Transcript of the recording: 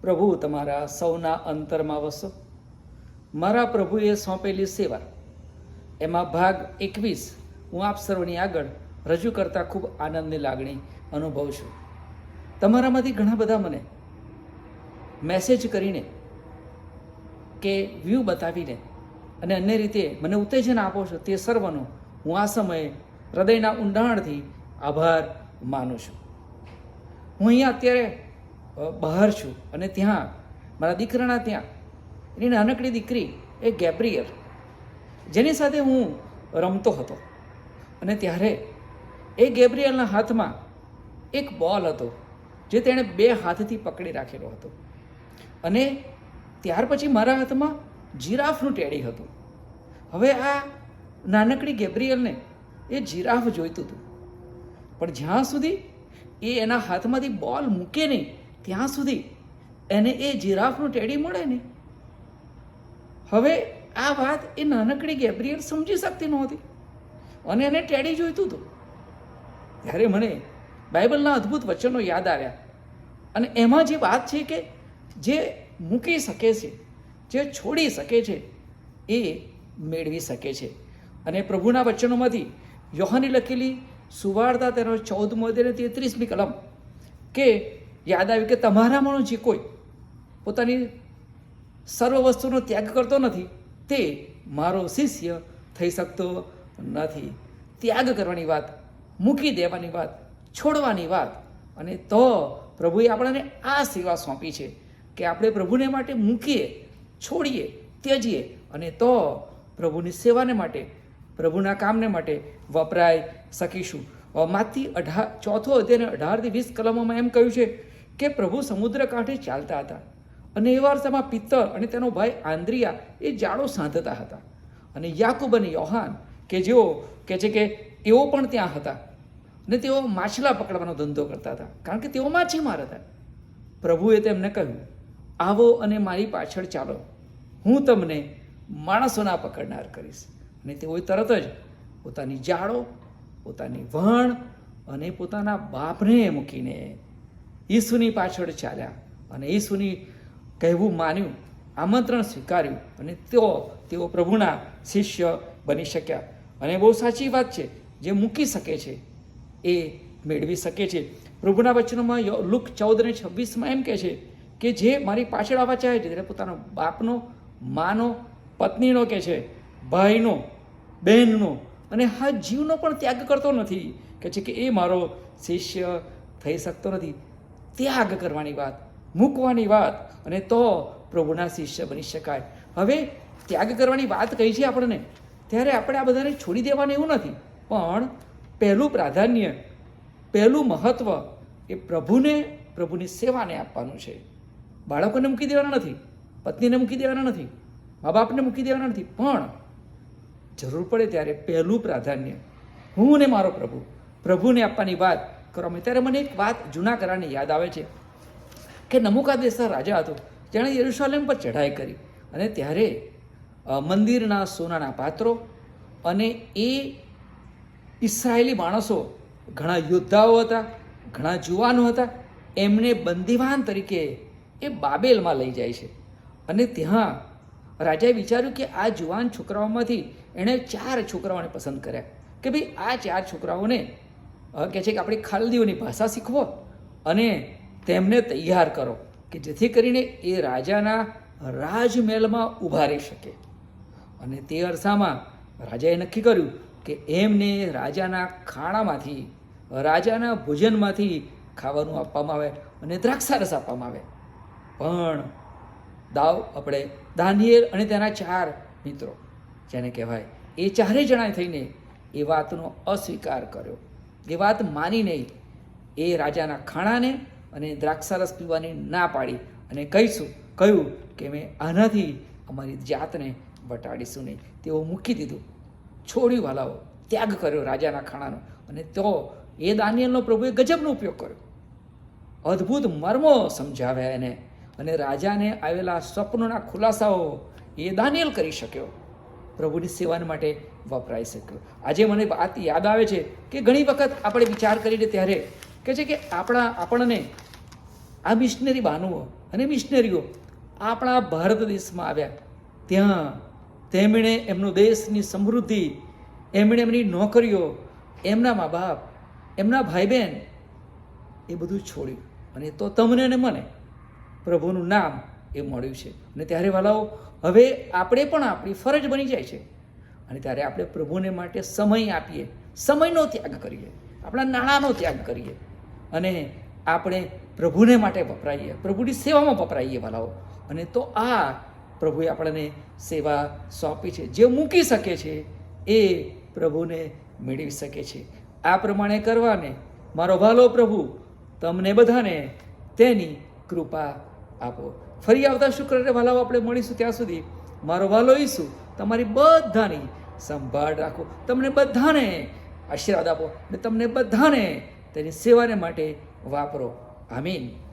પ્રભુ, તમારા સૌના અંતરમાં વસો. મારા પ્રભુએ સોંપેલી સેવા. એમાં ભાગ એકવીસ. હું આપ સર્વની આગળ રજૂ કરતાં ખૂબ આનંદની લાગણી અનુભવું છું. તમારામાંથી ઘણા બધા મને મેસેજ કરીને કે વ્યૂ બતાવીને અને અન્ય રીતે મને ઉત્તેજન આપો છો તે સર્વનો હું આ સમયે હૃદયના ઊંડાણથી આભાર માનું છું. હું અહીંયા અત્યારે બહાર છું અને ત્યાં, મારા દીકરાના ત્યાં. એની નાનકડી દીકરી એ ગેબ્રિયલ, જેની સાથે હું રમતો હતો. અને ત્યારે એ ગેબ્રિયલના હાથમાં એક બોલ હતો, જે તેણે બે હાથથી પકડી રાખેલો હતો. અને ત્યાર પછી મારા હાથમાં જીરાફનું ટેડી હતું. હવે આ નાનકડી ગેબ્રિયલને એ જીરાફ જોઈતું હતું. પણ જ્યાં સુધી એ એના હાથમાંથી બોલ મૂકે નહીં ત્યાં સુધી એને એ જીરાફનું ટેડી મળે ને? હવે આ વાત એ નાનકડી ગેબ્રિયલ સમજી શકતી નહોતી. અને એને ટેડી જોઈતું હતું. ત્યારે મને બાઇબલના અદ્ભુત વચનો યાદ આવ્યા. અને એમાં જે વાત છે કે જે મૂકી શકે છે, જે છોડી શકે છે, એ મેળવી શકે છે. અને પ્રભુના વચનોમાંથી યોહાની લખેલી સુવાર્તા તેનો ચૌદમો અને તેત્રીસમી કલમ કે યાદ આવ્યું કે તમારામાંનો જે કોઈ પોતાની સર્વ વસ્તુનો ત્યાગ કરતો નથી, તે મારો શિષ્ય થઈ શકતો નથી. ત્યાગ કરવાની વાત, મૂકી દેવાની વાત, છોડવાની વાત. અને તો પ્રભુએ આપણને આ સેવા સોંપી છે કે આપણે પ્રભુને માટે મૂકીએ, છોડીએ, ત્યજીએ અને તો પ્રભુની સેવાને માટે, પ્રભુના કામને માટે વપરાય શકીશું. માથી અઢાર ચોથો અધ્યાય અઢારથી વીસ કલમોમાં એમ કહ્યું છે કે પ્રભુ સમુદ્ર કાંઠે ચાલતા હતા. અને એ વારસામાં પિત્તર અને તેનો ભાઈ આંદ્રિયા એ જાડો સાંધતા હતા. અને યાકુબ અને યોહાન કે જેઓ કે છે કે એઓ પણ ત્યાં હતા. અને તેઓ માછલા પકડવાનો ધંધો કરતા હતા. કારણ કે તેઓ માછીમાર હતા. પ્રભુએ તેમને કહ્યું, આવો અને મારી પાછળ ચાલો. હું તમને માણસોના પકડનાર કરીશ. અને તેઓએ તરત જ પોતાની જાળો, પોતાની વણ અને પોતાના બાપને મૂકીને ઈસુની પાછળ ચાલ્યા અને ઈસુની કહેવું માન્યું, આમંત્રણ સ્વીકાર્યું અને તેઓ તેઓ પ્રભુના શિષ્ય બની શક્યા. અને બહુ સાચી વાત છે, જે મૂકી શકે છે, એ મેળવી શકે છે. પ્રભુના વચનોમાં લુક ચૌદ અને છવ્વીસમાં એમ કહે છે કે જે મારી પાછળ આવવા ચાહે છે ત્યારે પોતાનો બાપનો, માનો, પત્નીનો કહે છે, ભાઈનો, બહેનનો અને હા, જીવનો પણ ત્યાગ કરતો નથી. કે છે કે એ મારો શિષ્ય થઈ શકતો નથી. ત્યાગ કરવાની વાત, મૂકવાની વાત, અને તો પ્રભુના શિષ્ય બની શકાય. હવે ત્યાગ કરવાની વાત કહી છે આપણને? ત્યારે આપણે આ બધાને છોડી દેવાનું એવું નથી. પણ પહેલું પ્રાધાન્ય, પહેલું મહત્ત્વ એ પ્રભુને, પ્રભુની સેવાને આપવાનું છે. બાળકોને મૂકી દેવાના નથી, પત્નીને મૂકી દેવાના નથી મા બાપને મૂકી દેવાના નથી. પણ જરૂર પડે ત્યારે પહેલું પ્રાધાન્ય, હું ને મારો પ્રભુ, પ્રભુને આપવાની વાત કરવામાં ત્યારે મને એક વાત જૂના કરાની યાદ આવે છે, કે નમુકા દેશના રાજા હતો જેણે યરુશાલેમ પર ચઢાઈ કરી અને ત્યારે મંદિરના સોનાના પાત્રો અને એ ઇસરાયેલી માણસો ઘણા યોદ્ધાઓ હતા, ઘણા જુવાનો હતા, એમને બંદીવાન તરીકે એ બાબેલમાં લઈ જાય છે. અને ત્યાં રાજાએ વિચાર્યું કે આ જુવાન છોકરાઓમાંથી એણે ચાર છોકરાઓને પસંદ કર્યા, કે ભાઈ આ ચાર છોકરાઓને કહે છે કે આપણી ખાલદીઓની ભાષા શીખવો અને તેમને તૈયાર કરો કે જેથી કરીને એ રાજાના રાજમહેલમાં ઊભા રહી શકે. અને તે અરસામાં રાજાએ નક્કી કર્યું કે એમને રાજાના ખાણામાંથી, રાજાના ભોજનમાંથી ખાવાનું આપવામાં આવે અને દ્રાક્ષારસ આપવામાં આવે. પણ દાવ આપણે દાનિયેલ અને તેના ચાર મિત્રો, જેને કહેવાય, એ ચારેય જણાએ થઈને એ વાતનો અસ્વીકાર કર્યો. એ વાત માની નહીં. એ રાજાના ખાણાને અને દ્રાક્ષારસ પીવાની ના પાડી અને કહીશું, કહ્યું કે મેં આનાથી અમારી જાતને વટાડીશું નહીં. તેઓ મૂકી દીધું. છોડ્યું વાલાઓ ત્યાગ કર્યો રાજાના ખાણાનો અને તો એ દાનિયલનો પ્રભુએ ગજબનો ઉપયોગ કર્યો. અદ્ભુત મર્મો સમજાવ્યા એને અને રાજાને આવેલા સ્વપ્નોના ખુલાસાઓ એ દાનિયલ કરી શક્યો. પ્રભુની સેવાને માટે વપરાઈ શક્યો. આજે મને વાત યાદ આવે છે કે ઘણી વખત આપણે વિચાર કરીને ત્યારે કે છે કે આપણા આપણને આ મિશનરી બાનુઓ અને મિશનરીઓ આપણા ભારત દેશમાં આવ્યા. ત્યાં તેમણે એમનો દેશની સમૃદ્ધિ, એમણે એમની નોકરીઓ, એમના મા બાપ એમના ભાઈ બહેન એ બધું છોડ્યું. અને તો તમને અને મને. પ્રભુનું નામ એ મળ્યું છે. અને ત્યારે વાલાઓ, હવે આપણે પણ આપણી ફરજ બની જાય છે. અને ત્યારે આપણે પ્રભુને માટે સમય આપીએ. સમયનો ત્યાગ કરીએ. આપણા નાણાંનો ત્યાગ કરીએ. અને આપણે પ્રભુને માટે વપરાઈએ. પ્રભુની સેવામાં વપરાઈએ વાલાઓ. અને તો આ પ્રભુએ આપણને સેવા સોંપી છે. જે મૂકી શકે છે, એ પ્રભુને મેળવી શકે છે. આ પ્રમાણે કરવાને મારો ભાલો પ્રભુ, તમને બધાને તેની કૃપા આપો. ફરી આવતા શુક્રવારે વાલાઓ આપણે મળીશું ત્યાં સુધી. મારો વાલો ઈસુ, તમારી બધાની સંભાળ રાખો. તમને બધાને આશીર્વાદ આપો અને તમને બધાને તેની સેવાને માટે વાપરો. આમીન.